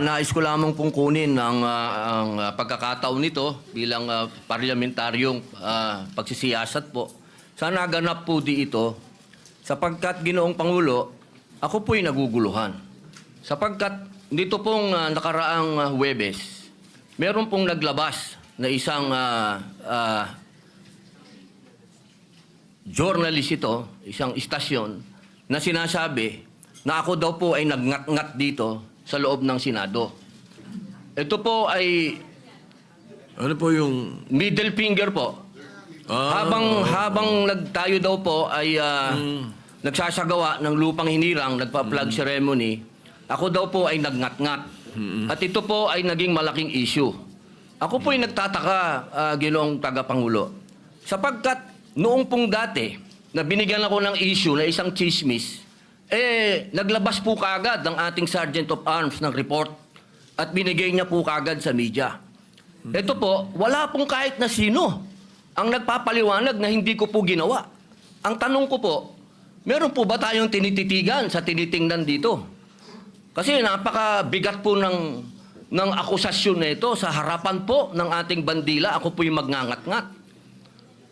Nais ko lamang pong kunin ang, ah, ang ah, pagkakataon nito bilang ah, parlamentaryong ah, pagsisiyasat po. Sana ganap po di ito sapagkat ginoong Pangulo, ako po'y naguguluhan. Sapagkat dito pong ah, nakaraang ah, Huwebes, meron pong naglabas na isang ah, ah, journalist ito, isang istasyon, na sinasabi na ako daw po ay nagngat-ngat dito sa loob ng Senado. Ito po ay Ano po yung... middle finger po. Ah, habang habang nagtayo daw po ay ah, nagsasagawa ng lupang hinirang, nagpa-flag ceremony, ako daw po ay nagngat-ngat. At ito po ay naging malaking issue. Ako po ay nagtataka, ah, ginoong tagapangulo. Sapagkat noong pong dati, na binigyan ako ng issue na isang chismis, eh, naglabas po kaagad ang ating Sergeant of Arms ng report at binigay niya po kaagad sa media. Ito po, wala pong kahit na sino ang nagpapaliwanag na hindi ko po ginawa. Ang tanong ko po, meron po ba tayong tinititigan sa tinitingnan dito? Kasi napakabigat po ng, ng akusasyon na ito sa harapan po ng ating bandila. Ako po yung magngangat-ngat.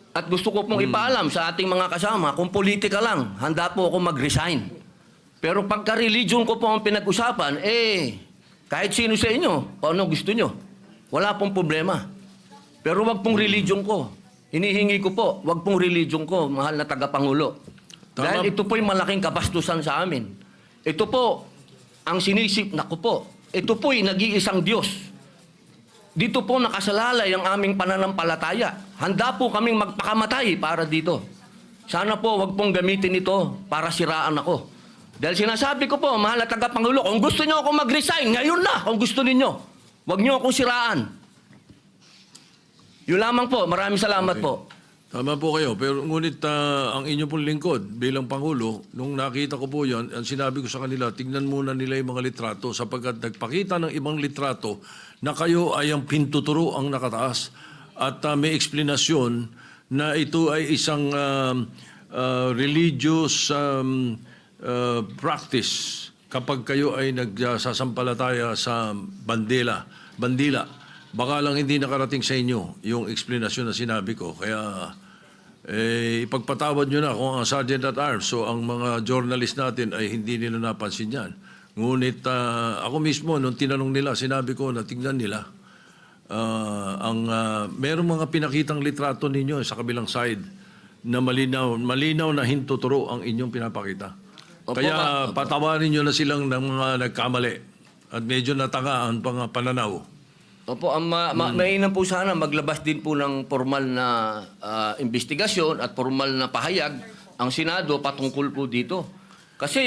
At gusto ko pong ipaalam sa ating mga kasama, kung politika lang, handa po ako mag-resign. Pero pagka religion ko po ang pinag-usapan, eh, kahit sino sa inyo, kung ano gusto nyo, wala pong problema. Pero wag pong religion ko. Hinihingi ko po, wag pong religion ko, mahal na tagapangulo. Tama. Dahil ito po yung malaking kabastusan sa amin. Ito po, ang sinisip na ko po, ito po yung nag-iisang Diyos. Dito po nakasalalay ang aming pananampalataya. Handa po kaming magpakamatay para dito. Sana po wag pong gamitin ito para siraan ako. Dahil sinasabi ko po, mahal na tagapangulo, kung gusto niyo ako mag-resign, ngayon na, kung gusto ninyo. Huwag niyo akong siraan. Yun lamang po. Maraming salamat Okay. po. Tama po kayo, pero ngunit ah, ang inyo pong lingkod bilang Pangulo, nung nakita ko po yan, ang sinabi ko sa kanila, tingnan muna nila yung mga litrato sapagkat nagpakita ng ibang litrato na kayo ay ang pintuturo ang nakataas at ah, may eksplanasyon na ito ay isang um, ah, religious um, ah, practice kapag kayo ay nagsasampalataya sa bandila, bandila. Baka lang hindi nakarating sa inyo yung explanation na sinabi ko. Kaya eh, ipagpatawad nyo na kung ang Sergeant at Arms, so ang mga journalist natin ay hindi nila napansin yan. Ngunit ah, ako mismo, nung tinanong nila, sinabi ko na tingnan nila. Ah, ang ah, merong mga pinakitang litrato ninyo sa kabilang side na malinaw, malinaw na hintuturo ang inyong pinapakita. Opo, Kaya patawarin nyo na silang ng mga nagkamali at medyo natanga ang pang pananaw. Opo, ang ma- ma- mainam po sana maglabas din po ng formal na ah, investigasyon at formal na pahayag ang Senado patungkol po dito. Kasi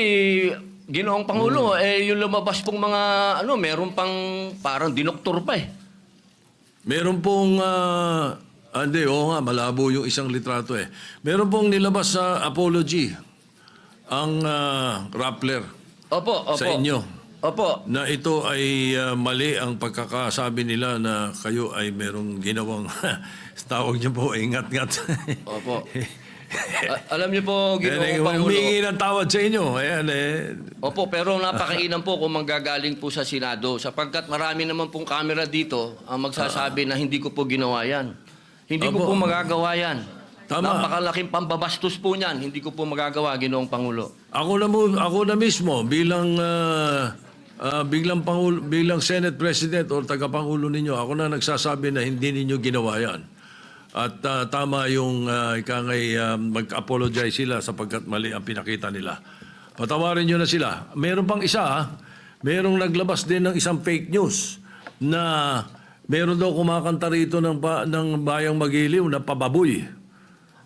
ginoong Pangulo, eh yung lumabas pong mga ano, meron pang parang dinoktor pa eh. Meron pong, ah, ah, hindi, oo nga, malabo yung isang litrato eh. Meron pong nilabas sa apology ang ah, Rappler Opo, opo. sa inyo Opo. na ito ay ah, mali ang pagkakasabi nila na kayo ay merong ginawang, tawag niyo po, ingat-ngat. Opo. A- alam niyo po, eh, ginoong Pangulo. humingi ng tawad sa inyo. Ayan eh. Opo, pero napakainam po kung manggagaling po sa Senado sapagkat marami naman pong kamera dito ang magsasabi na hindi ko po ginawa yan. Hindi ko Opo. po magagawa yan. Tama. Napakalaking pambabastos po niyan. Hindi ko po magagawa, ginoong Pangulo. Ako na mo, ako na mismo bilang ah, ah, biglang pangulo, bilang Senate President o tagapangulo ninyo, ako na nagsasabi na hindi ninyo ginawa 'yan. At ah, tama yung uh, ikangay ah, mag-apologize sila sapagkat mali ang pinakita nila. Patawarin nyo na sila. Meron pang isa, ha? merong naglabas din ng isang fake news na meron daw kumakanta rito ng, ba, ng bayang magiliw na pababoy.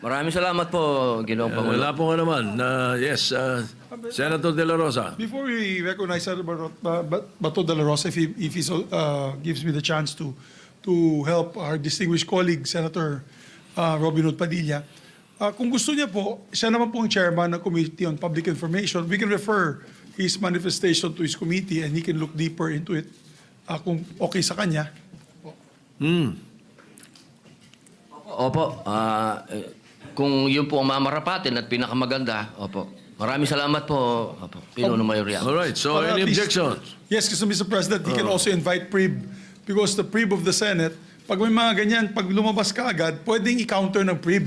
Maraming salamat po, Ginoong Pangulo. Wala po nga naman. Uh, yes, uh, Senator De La Rosa. Before we recognize Senator Bato de la Rosa, if he, if he so, uh, gives me the chance to, to help our distinguished colleague, Senator uh, Robin Hood Padilla, uh, kung gusto niya po, siya naman po ang chairman ng Committee on Public Information, we can refer his manifestation to his committee and he can look deeper into it uh, kung okay sa kanya. Hmm. Opo, ah, eh, kung yun po ang mamarapatin at pinakamaganda, opo. Maraming salamat po, opo. Pinuno Mayoria. All right, so Para any at least- objections? Yes, kasi Mr. President, he can also invite PRIB because the PRIB of the Senate, pag may mga ganyan, pag lumabas ka agad, pwedeng i-counter ng PRIB.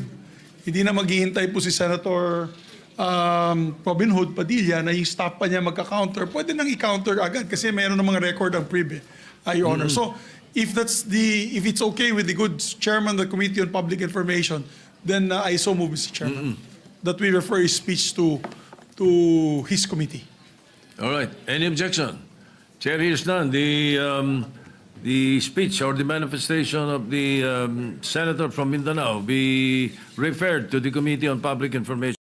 Hindi na maghihintay po si Senator um, Robin Hood Padilla na yung staff pa niya magka-counter. Pwede nang i-counter agad kasi mayroon ng mga record ang PRIB, eh, uh, Your Honor. So, if that's the, if it's okay with the good chairman of the Committee on Public Information, then uh, I so move, Mr. Chairman, that we refer his speech to, to his committee. All right, any objection? Chair hears none. The, um, the speech or the manifestation of the um, senator from Mindanao be referred to the Committee on Public Information.